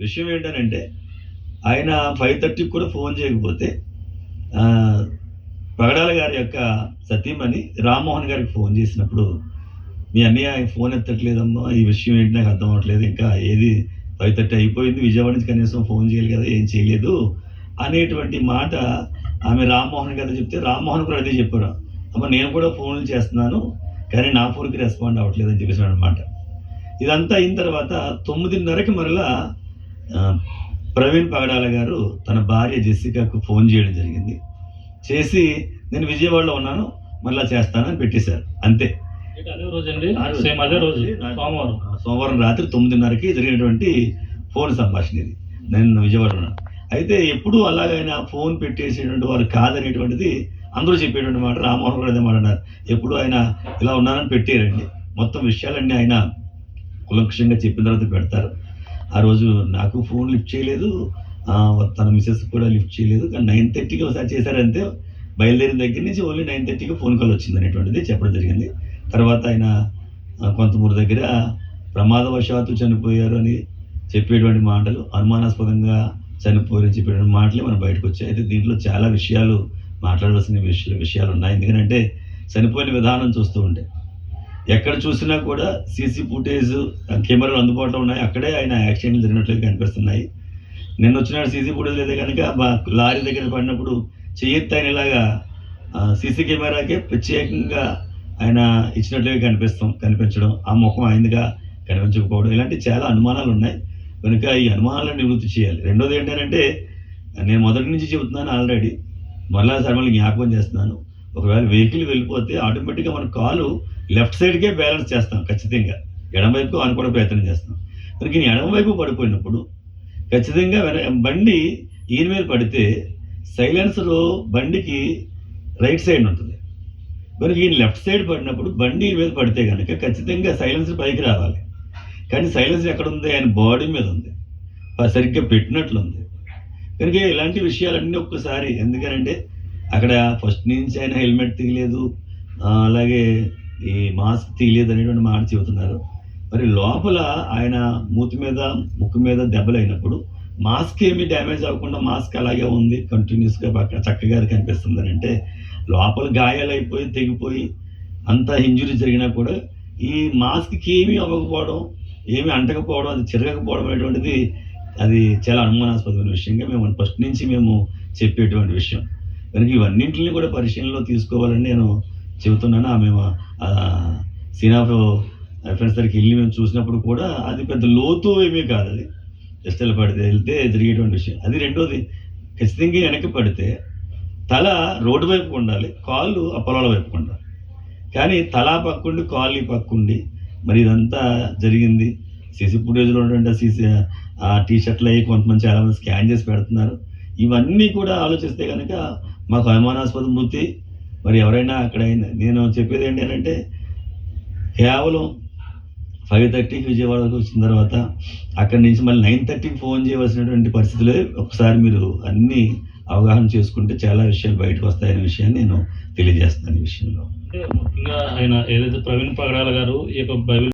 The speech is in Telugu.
విషయం ఏంటనంటే ఆయన ఫైవ్ థర్టీకి కూడా ఫోన్ చేయకపోతే పగడాల గారి యొక్క సతీమణి రామ్మోహన్ గారికి ఫోన్ చేసినప్పుడు మీ అన్నయ్య ఆయన ఫోన్ ఎత్తట్లేదమ్మా ఈ విషయం ఏంటి నాకు అర్థం అవ్వట్లేదు ఇంకా ఏది ఫైవ్ థర్టీ అయిపోయింది విజయవాడ నుంచి కనీసం ఫోన్ చేయాలి కదా ఏం చేయలేదు అనేటువంటి మాట ఆమె రామ్మోహన్ గారు చెప్తే రామ్మోహన్ కూడా అదే చెప్పారు. అమ్మ నేను కూడా ఫోన్లు చేస్తున్నాను కానీ నా ఫోన్కి రెస్పాండ్ అవ్వట్లేదు అని చెప్పేసాడు అనమాట ఇదంతా అయిన తర్వాత తొమ్మిదిన్నరకి మరలా ప్రవీణ్ పగడాల గారు తన భార్య జెసికాకు ఫోన్ చేయడం జరిగింది. చేసి నేను విజయవాడలో ఉన్నాను మళ్ళా చేస్తానని పెట్టేశారు. అంతే. అదే రోజు. అండి. సేమ్ అదే రోజు సోమవారం. సోమవారం రాత్రి తొమ్మిదిన్నరకి జరిగినటువంటి ఫోన్ సంభాషణ ఇది నేను విజయవాడ ఉన్నాను. అయితే ఎప్పుడు అలాగైనా ఫోన్ పెట్టేసేటువంటి వారు కాదనేటువంటిది అందరూ చెప్పేటువంటి మాట రామ్మోహన్ కూడా అదే మాట అన్నారు. ఎప్పుడు ఆయన ఇలా ఉన్నానని పెట్టారండి. మొత్తం విషయాలన్నీ ఆయన కులంక్షంగా చెప్పిన తర్వాత పెడతారు. ఆ రోజు నాకు ఫోన్ లిఫ్ట్ చేయలేదు. తన మిసెస్ కూడా లిఫ్ట్ చేయలేదు. కానీ నైన్ థర్టీకి ఒకసారి చేశారంతే బయలుదేరిన దగ్గర నుంచి ఓన్లీ నైన్ థర్టీకి ఫోన్ కాల్ వచ్చింది అనేటువంటిది చెప్పడం జరిగింది. తర్వాత ఆయన కొంతమూరు దగ్గర ప్రమాదవశాత్తు చనిపోయారు అని చెప్పేటువంటి మాటలు అనుమానాస్పదంగా చనిపోయారని చెప్పేటువంటి మాటలే మనం బయటకు వచ్చాయి. అయితే దీంట్లో చాలా విషయాలు మాట్లాడవలసిన విషయాలు విషయాలు ఉన్నాయి. ఎందుకంటే చనిపోయిన విధానం చూస్తూ ఉంటే ఎక్కడ చూసినా కూడా సీసీ ఫుటేజ్ కెమెరాలు అందుబాటులో ఉన్నాయి. అక్కడే ఆయన యాక్సిడెంట్లు జరిగినట్లుగా కనిపిస్తున్నాయి. నిన్న వచ్చిన సీసీ ఫుటేజ్ అయితే కనుక మా లారీ దగ్గర పడినప్పుడు చెయ్యెత్తి ఆయన ఇలాగా సీసీ కెమెరాకే ప్రత్యేకంగా ఆయన ఇచ్చినట్లుగా కనిపిస్తాం కనిపించడం. ఆ ముఖం ఆయనగా కనిపించకపోవడం. ఇలాంటి చాలా అనుమానాలు ఉన్నాయి. కనుక ఈ అనుమానాలను నివృత్తి చేయాలి. రెండోది ఏంటంటే నేను మొదటి నుంచి చెబుతున్నాను ఆల్రెడీ. మరలా మళ్ళీ జ్ఞాపకం చేస్తున్నాను. ఒకవేళ వెహికల్ వెళ్ళిపోతే ఆటోమేటిక్గా మన కాలు లెఫ్ట్ సైడ్కే బ్యాలెన్స్ చేస్తాం ఖచ్చితంగా. ఎడమవైపు అనుకోవడం ప్రయత్నం చేస్తాం. మరి ఎడమవైపు పడిపోయినప్పుడు ఖచ్చితంగా బండి ఈయన మీద పడితే సైలెన్సర్ బండికి రైట్ సైడ్ ఉంటుంది. మరి ఈయన లెఫ్ట్ సైడ్ పడినప్పుడు బండి ఈయన మీద పడితే కనుక ఖచ్చితంగా సైలెన్సర్ పైకి రావాలి. కానీ సైలెన్సర్ ఎక్కడ ఉంది ఆయన బాడీ మీద ఉంది. సరిగ్గా పెట్టినట్లుంది. కనుక ఇలాంటి విషయాలన్నీ ఒక్కసారి ఎందుకనంటే అక్కడ ఫస్ట్ నుంచి ఆయన హెల్మెట్ తీయలేదు. అలాగే ఈ మాస్క్ తీయలేదు అనేటువంటి మాట చెబుతున్నారు. మరి లోపల ఆయన మూతి మీద ముక్కు మీద దెబ్బలు అయినప్పుడు మాస్క్ ఏమీ డ్యామేజ్ అవ్వకుండా మాస్క్ అలాగే ఉంది కంటిన్యూస్గా బాగా చక్కగా కనిపిస్తుంది అని అంటే లోపల గాయాలైపోయి తెగిపోయి అంత ఇంజురీ జరిగినా కూడా ఈ మాస్క్కి ఏమీ అవ్వకపోవడం ఏమీ అంటకపోవడం అది చిరగకపోవడం అనేటువంటిది అది చాలా అనుమానాస్పదమైన విషయంగా మేము ఫస్ట్ నుంచి మేము చెప్పేటువంటి విషయం. కనుక ఇవన్నింటిని కూడా పరిశీలనలో తీసుకోవాలని నేను చెబుతున్నాను. ఆమె సీన్ ఆఫ్ ఫ్రెండ్స్ దగ్గరికి వెళ్ళి మేము చూసినప్పుడు కూడా అది పెద్ద లోతు ఏమీ కాదు అది. జస్ట్ ఇలా పడితే వెళ్తే జరిగేటువంటి విషయం. అది రెండోది ఖచ్చితంగా వెనక్కి పడితే తల రోడ్డు వైపు ఉండాలి కాళ్ళు ఆ పొలాల వైపు ఉండాలి. కానీ తలా పక్కుండి కాళ్ళు ఈ పక్కుండి మరి ఇదంతా జరిగింది. సీసీ ఫుటేజ్లో ఉన్నటువంటి సీసీ ఆ టీ షర్ట్లు అయ్యి కొంతమంది చాలామంది స్కాన్ చేసి పెడుతున్నారు. ఇవన్నీ కూడా ఆలోచిస్తే కనుక మాకు అనుమానాస్పద మృతి మరి ఎవరైనా అక్కడ అయినా- నేను చెప్పేది ఏంటంటే కేవలం ఫైవ్ థర్టీకి విజయవాడకు వచ్చిన తర్వాత అక్కడి నుంచి మళ్ళీ నైన్ థర్టీకి ఫోన్ చేయవలసినటువంటి పరిస్థితులే ఒకసారి మీరు అన్నీ అవగాహన చేసుకుంటే చాలా విషయాలు బయటకు వస్తాయనే విషయాన్ని నేను తెలియజేస్తున్నాను ఈ విషయంలో. ముఖ్యంగా ఆయన ఏదైతే ప్రవీణ్ పగడాల గారు ఈ యొక్క బైబిల్